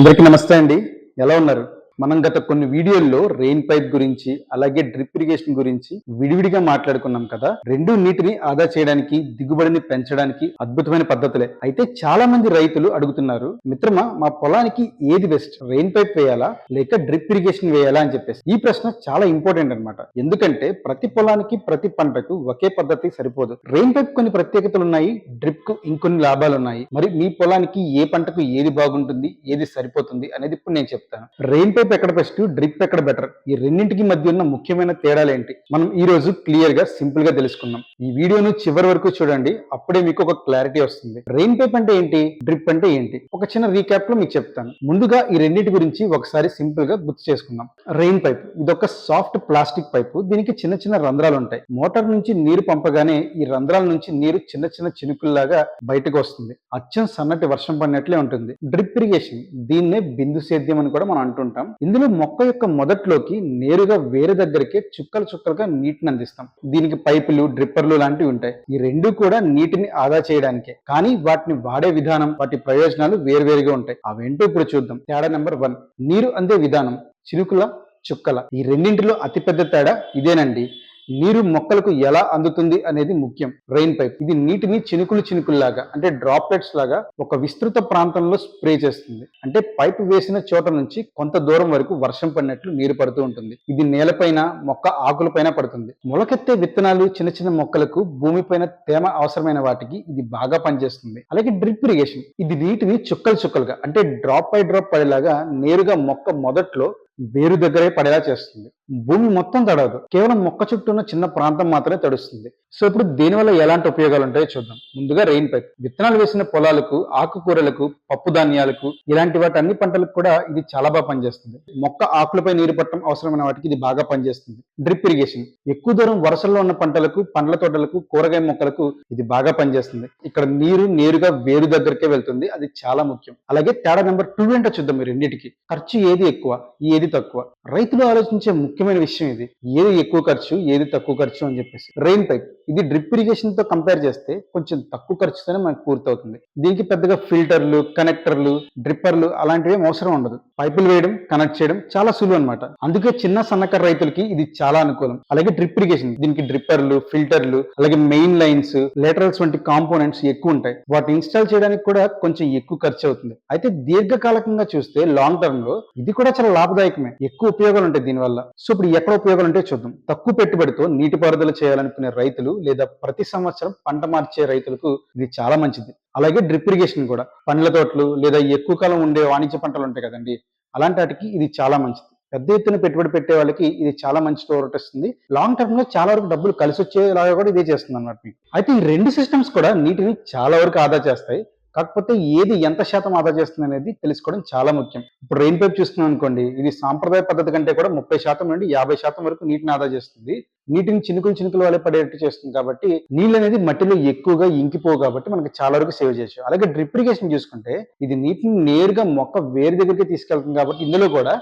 అందరికీ నమస్తే అండి. ఎలా ఉన్నారు? మనం గత కొన్ని వీడియోల్లో రెయిన్ పైప్ గురించి అలాగే డ్రిప్ ఇరిగేషన్ గురించి విడివిడిగా మాట్లాడుకున్నాం కదా. రెండు నీటిని ఆదా చేయడానికి దిగుబడిని పెంచడానికి అద్భుతమైన పద్ధతులే. అయితే చాలా మంది రైతులు అడుగుతున్నారు మిత్రమా మా పొలానికి ఏది బెస్ట్ రెయిన్ పైప్ వేయాలా? లేక డ్రిప్ ఇరిగేషన్ వేయాలా? అని చెప్పేసి. ఈ ప్రశ్న చాలా ఇంపార్టెంట్ అన్నమాట. ఎందుకంటే ప్రతి పొలానికి ప్రతి పంటకు ఒకే పద్ధతి సరిపోదు. రెయిన్ పైప్ కొన్ని ప్రత్యేకతలు ఉన్నాయి డ్రిప్కు ఇంకొన్ని లాభాలు ఉన్నాయి. మరి మీ పొలానికి ఏ పంటకు ఏది బాగుంటుంది ఏది సరిపోతుంది అనేది ఇప్పుడు నేను చెప్తాను. రెయిన్ పైప్ ఎక్కడ బెస్ట్ డ్రిప్ ఎక్కడ బెటర్ ఈ రెండింటికి మధ్య ఉన్న ముఖ్యమైన తేడాలు ఏంటి? మనం ఈ రోజు క్లియర్గా సింపుల్గా తెలుసుకుందాం. ఈ వీడియోను చివరి వరకు చూడండి అప్పుడే మీకు ఒక క్లారిటీ వస్తుంది. రెయిన్ పైప్ అంటే ఏంటి? డ్రిప్ అంటే ఏంటి? ఒక చిన్న రీక్యాప్లో మీకు చెప్తాను. ముందుగా ఈ రెండింటి గురించి ఒకసారి సింపుల్గా గుర్తు చేసుకుందాం. రెయిన్ పైప్ ఇది ఒక సాఫ్ట్ ప్లాస్టిక్ పైపు దీనికి చిన్న చిన్న రంధ్రాలు ఉంటాయి. మోటార్ నుంచి నీరు పంపగానే ఈ రంధ్రాల నుంచి నీరు చిన్న చిన్న చినుకుల్లాగా బయటకు వస్తుంది. అచ్చం సన్నటి వర్షం పడినట్లే ఉంటుంది. డ్రిప్ ఇరిగేషన్ దీన్నే బిందు సేద్యం అని కూడా మనం అంటుంటాం. ఇందులో మొక్క యొక్క మొదట్లోకి నేరుగా వేరే దగ్గరికి చుక్కలు చుక్కలుగా నీటిని అందిస్తాం. దీనికి పైపులు డ్రిప్పర్లు లాంటివి ఉంటాయి. ఈ రెండు కూడా నీటిని ఆదా చేయడానికే. కానీ వాటిని వాడే విధానం వాటి ప్రయోజనాలు వేరువేరుగా ఉంటాయి. అవేంటో ఇప్పుడు చూద్దాం. తేడా నెంబర్ వన్. నీరు అందే విధానం. చినుకుల చుక్కల. ఈ రెండింటిలో అతిపెద్ద తేడా ఇదేనండి. నీరు మొక్కలకు ఎలా అందుతుంది అనేది ముఖ్యం. Rain pipe. ఇది నీటిని చినుకులు చినుకుల్లాగా అంటే డ్రాప్లెట్స్ లాగా ఒక విస్తృత ప్రాంతంలో స్ప్రే చేస్తుంది. అంటే పైప్ వేసిన చోట నుంచి కొంత దూరం వరకు వర్షం పడినట్లు నీరు పడుతూ ఉంటుంది. ఇది నేలపైన మొక్క ఆకులపైన పడుతుంది. మొలకెత్తే విత్తనాలు చిన్న చిన్న మొక్కలకు భూమిపైన తేమ అవసరమైన వాటికి ఇది బాగా పనిచేస్తుంది. అలాగే డ్రిప్ ఇరిగేషన్. ఇది నీటిని చుక్కలు చుక్కలుగా అంటే డ్రాప్ బై డ్రాప్ పడేలాగా నేరుగా మొక్క మొదట్లో వేరు దగ్గరే పడేలా చేస్తుంది. భూమి మొత్తం తడవదు. కేవలం మొక్క చుట్టూ ఉన్న చిన్న ప్రాంతం మాత్రమే తడుస్తుంది. సో ఇప్పుడు దీనివల్ల ఎలాంటి ఉపయోగాలు ఉంటాయో చూద్దాం. ముందుగా రెయిన్ పైప్ విత్తనాలు వేసిన పొలాలకు ఆకుకూరలకు పప్పు ధాన్యాలకు ఇలాంటి వాటి అన్ని పంటలకు కూడా ఇది చాలా బాగా పనిచేస్తుంది. మొక్క ఆకులపై నీరు పట్టడం అవసరమైన వాటికి ఇది బాగా పనిచేస్తుంది. Drip irrigation. ఎక్కువ దూరం వరుసల్లో ఉన్న పంటలకు పండ్ల తోటలకు కూరగాయ మొక్కలకు ఇది బాగా పనిచేస్తుంది. ఇక్కడ నీరు నేరుగా వేరు దగ్గరికే వెళ్తుంది. అది చాలా ముఖ్యం. అలాగే తేడా నెంబర్ టూ ఏంటో చూద్దాం మీరు రెండింటికి. ఖర్చు ఏది ఎక్కువ? ఏది తక్కువ. రైతులు ఆలోచించే ముఖ్యమైన విషయం ఇది. ఏది ఎక్కువ ఖర్చు ఏది తక్కువ ఖర్చు అని చెప్పేసి. Rain pipe. ఇది డ్రిప్ ఇరిగేషన్తో కంపేర్ చేస్తే కొంచెం తక్కువ ఖర్చుతోనే మనకు పూర్తవుతుంది. దీనికి పెద్దగా ఫిల్టర్లు కనెక్టర్లు డ్రిప్పర్లు అలాంటివి అవసరం ఉండదు. పైపులు వేయడం కనెక్ట్ చేయడం చాలా సులువు అనమాట అందుకే చిన్న సన్నకారు రైతులకి ఇది చాలా అనుకూలం. అలాగే డ్రిప్ ఇరిగేషన్. దీనికి డ్రిప్పర్లు ఫిల్టర్లు అలాగే మెయిన్ లైన్స్ లేటరల్స్ వంటి కాంపోనెంట్స్ ఎక్కువ ఉంటాయి. వాటిని ఇన్స్టాల్ చేయడానికి కూడా కొంచెం ఎక్కువ ఖర్చు అవుతుంది. అయితే దీర్ఘకాలకంగా చూస్తే లాంగ్ టర్మ్లో ఇది కూడా చాలా లాభదాయకం. కీలకమే ఎక్కువ ఉపయోగాలు ఉంటాయి దీనివల్ల. సో ఇప్పుడు ఎక్కడ ఉపయోగాలు ఉంటాయో చూద్దాం. తక్కువ పెట్టుబడితో నీటిపారుదల చేయాలనుకునే రైతులు లేదా ప్రతి సంవత్సరం పంట మార్చే రైతులకు ఇది చాలా మంచిది. అలాగే డ్రిప్ ఇరిగేషన్ కూడా. పండ్ల తోటలు లేదా ఎక్కువ కాలం ఉండే వాణిజ్య పంటలు ఉంటాయి కదండి అలాంటి వాటికి ఇది చాలా మంచిది. పెద్ద ఎత్తున పెట్టుబడి పెట్టే వాళ్ళకి ఇది చాలా మంచి తోరట లాంగ్ టర్మ్లో చాలా వరకు డబ్బులు కలిసి వచ్చేలాగా కూడా ఇదే చేస్తుంది అన్నమాట అయితే ఈ రెండు సిస్టమ్స్ కూడా నీటిని చాలా వరకు ఆదా చేస్తాయి. కాకపోతే ఏది ఎంత శాతం ఆదా చేస్తుంది అనేది తెలుసుకోవడం చాలా ముఖ్యం. ఇప్పుడు రెయిన్ పైప్ చూస్తున్నాం అనుకోండి ఇది సాంప్రదాయ పద్ధతి కంటే కూడా ముప్పై శాతం నుండి యాభై శాతం వరకు నీటిని ఆదా చేస్తుంది. నీటిని చినుకులు చినుకులు వల్ల పడేటట్టు చేస్తుంది కాబట్టి నీళ్ళు అనేది మట్టిలో ఎక్కువగా ఇంకిపోవు కాబట్టి మనకి చాలా వరకు సేవ్ చేయొచ్చు. అలాగే డ్రిప్ ఇరిగేషన్ చూసుకుంటే ఇది నీటిని నేరుగా మొక్క వేరు దగ్గరికి తీసుకెళ్తుంది కాబట్టి ఇందులో కూడా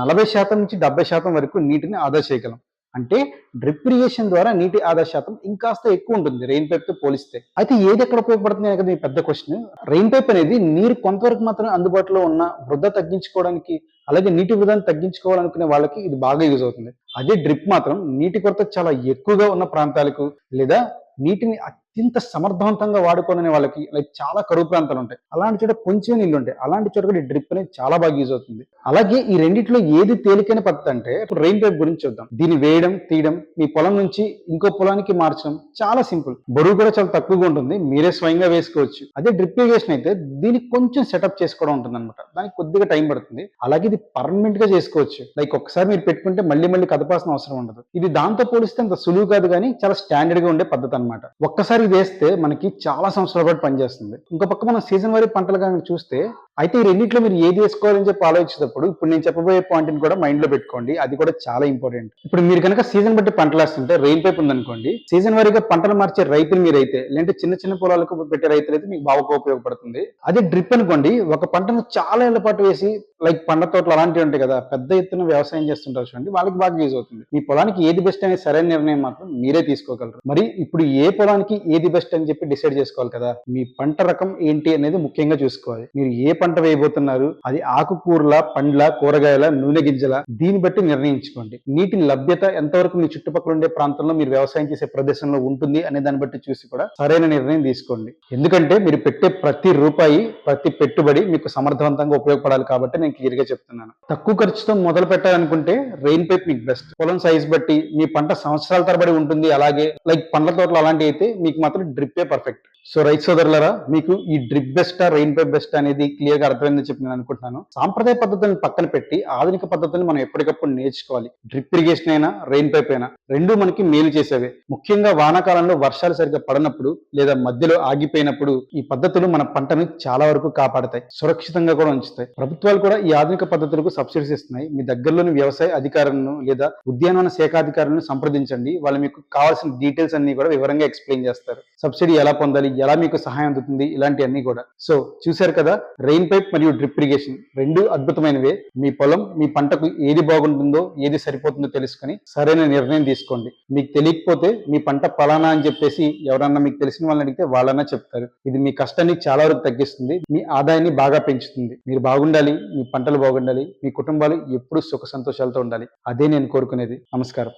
నలభై శాతం నుంచి డెబ్బై శాతం వరకు నీటిని ఆదా చేయగలం. అంటే డ్రిప్ ఇరిగేషన్ ద్వారా నీటి ఆదా శాతం ఇంకాస్త ఎక్కువ ఉంటుంది రెయిన్ పైప్తో పోలిస్తే. అయితే ఏది ఎక్కడ ఉపయోగపడుతుంది అనేది మీ పెద్ద క్వశ్చన్ రెయిన్ పైప్ అనేది నీరు కొంతవరకు మాత్రం అందుబాటులో ఉన్న వృధా తగ్గించుకోవడానికి అలాగే నీటి వృధాన్ని తగ్గించుకోవాలనుకునే వాళ్ళకి ఇది బాగా యూజ్ అవుతుంది. అదే డ్రిప్ మాత్రం నీటి కొరత చాలా ఎక్కువగా ఉన్న ప్రాంతాలకు లేదా నీటిని ఇంత సమర్థవంతంగా వాడుకోనని వాళ్ళకి లైక్ చాలా కరువు ప్రాంతాలు ఉంటాయి. అలాంటి చోట కొంచెం నీళ్ళు ఉంటాయి. అలాంటి చోట కూడా ఈ డ్రిప్ అనేది చాలా బాగా యూజ్ అవుతుంది. అలాగే ఈ రెండిట్లో ఏది తేలికైన పద్ధతి అంటే ఇప్పుడు రెయిన్ పైప్ గురించి చూద్దాం. దీన్ని వేయడం తీయడం మీ పొలం నుంచి ఇంకో పొలానికి మార్చడం చాలా సింపుల్. బరువు కూడా చాలా తక్కువగా ఉంటుంది. మీరే స్వయంగా వేసుకోవచ్చు. అదే డ్రిప్ ఇరిగేషన్ అయితే దీనికి కొంచెం సెటప్ చేసుకోవడం ఉంటుంది అనమాట దానికి కొద్దిగా టైం పడుతుంది. అలాగే ఇది పర్మనెంట్గా చేసుకోవచ్చు. లైక్ ఒక్కసారి మీరు పెట్టుకుంటే మళ్ళీ మళ్ళీ కదపాల్సిన అవసరం ఉండదు. ఇది దాంతో పోలిస్తే అంత సులువు కాదు కానీ చాలా స్టాండర్డ్గా ఉండే పద్ధతి అనమాట ఒక్కసారి వేస్తే మనకి చాలా సంవత్సరాల పాటు పనిచేస్తుంది. ఇంకో పక్క మనం సీజన్ వారి పంటలు కనుక చూస్తే అయితే ఈ రెండింటిలో మీరు ఏది వేసుకోవాలని చెప్పి ఆలోచించినప్పుడు ఇప్పుడు నేను చెప్పబోయే పాయింట్ని కూడా మైండ్లో పెట్టుకోండి. అది కూడా చాలా ఇంపార్టెంట్ ఇప్పుడు మీరు కనుక సీజన్ బట్టి పంటలు వేస్తుంటే రెయిన్ పైప్ ఉందనుకోండి సీజన్ వారీగా పంటలు మార్చే రైతులు మీరైతే లేదంటే చిన్న చిన్న పొలాలకు పెట్టే రైతులు అయితే మీకు బాగా ఉపయోగపడుతుంది. అదే డ్రిప్ అనుకోండి ఒక పంటను చాలా ఏళ్ళ పాటు వేసి లైక్ పండ్ల తోటలు అలాంటివి ఉంటాయి కదా పెద్ద ఎత్తున వ్యవసాయం చేస్తుంటారు చూడండి వాళ్ళకి బాగా యూజ్ అవుతుంది. మీ పొలానికి ఏది బెస్ట్ అనే సరైన నిర్ణయం మాత్రం మీరే తీసుకోగలరు. మరి ఇప్పుడు ఏ పొలానికి ఏది బెస్ట్ అని చెప్పి డిసైడ్ చేసుకోవాలి కదా మీ పంట రకం ఏంటి అనేది ముఖ్యంగా చూసుకోవాలి. మీరు ఏ పంట పంట వేయబోతున్నారు. అది ఆకుకూరల పండ్ల కూరగాయల నూనె గింజల. దీన్ని బట్టి నిర్ణయించుకోండి. నీటి లభ్యత ఎంతవరకు మీ చుట్టుపక్కల ఉండే ప్రాంతంలో మీరు వ్యవసాయం చేసే ప్రదేశంలో ఉంటుంది అనే దాన్ని బట్టి చూసి కూడా సరైన నిర్ణయం తీసుకోండి. ఎందుకంటే మీరు పెట్టే ప్రతి రూపాయి ప్రతి పెట్టుబడి మీకు సమర్థవంతంగా ఉపయోగపడాలి కాబట్టి నేను క్లియర్గా చెప్తున్నాను. తక్కువ ఖర్చుతో మొదలు పెట్టాలనుకుంటే రెయిన్ పైప్ మీకు బెస్ట్. పొలం సైజ్ బట్టి మీ పంట సంవత్సరాల తరబడి ఉంటుంది. అలాగే లైక్ పండ్ల తోటలు అలాంటివి అయితే మీకు మాత్రం డ్రిప్పే పర్ఫెక్ట్. సో రైతు సోదరులరా మీకు ఈ drip best rain pipe best అనేది క్లియర్గా అర్థమైందని చెప్పి నేను అనుకుంటున్నాను. సాంప్రదాయ పద్ధతులను పక్కన పెట్టి ఆధునిక పద్ధతులను మనం ఎప్పటికప్పుడు నేర్చుకోవాలి. డ్రిప్ ఇరిగేషన్ అయినా రెయిన్ పైప్ అయినా రెండు మనకి మేలు చేసేవే. ముఖ్యంగా వానాకాలంలో వర్షాలు సరిగ్గా పడనప్పుడు లేదా మధ్యలో ఆగిపోయినప్పుడు ఈ పద్ధతులు మన పంటను చాలా వరకు కాపాడతాయి సురక్షితంగా కూడా ఉంచుతాయి. ప్రభుత్వాలు కూడా ఈ ఆధునిక పద్ధతులకు సబ్సిడీస్ ఇస్తున్నాయి. మీ దగ్గరలోని వ్యవసాయ అధికారులను లేదా ఉద్యానవన శాఖ అధికారులను సంప్రదించండి. వాళ్ళు మీకు కావాల్సిన డీటెయిల్స్ అన్ని కూడా వివరంగా ఎక్స్ప్లెయిన్ చేస్తారు. సబ్సిడీ ఎలా పొందాలి ఎలా మీకు సహాయం అందుతుంది ఇలాంటివన్నీ కూడా. సో చూశారు కదా రెయిన్ పైప్ మరియు డ్రిప్ ఇరిగేషన్ రెండు అద్భుతమైనవే. మీ పొలం మీ పంటకు ఏది బాగుంటుందో ఏది సరిపోతుందో తెలుసుకొని సరైన నిర్ణయం తీసుకోండి. మీకు తెలియకపోతే మీ పంట పలానా అని చెప్పేసి ఎవరన్నా మీకు తెలిసిన వాళ్ళని అడిగితే వాళ్ళన్నా చెప్తారు. ఇది మీ కష్టాన్ని చాలా వరకు తగ్గిస్తుంది. మీ ఆదాయాన్ని బాగా పెంచుతుంది. మీరు బాగుండాలి మీ పంటలు బాగుండాలి మీ కుటుంబాలు ఎప్పుడు సుఖ సంతోషాలతో ఉండాలి. అదే నేను కోరుకునేది. నమస్కారం.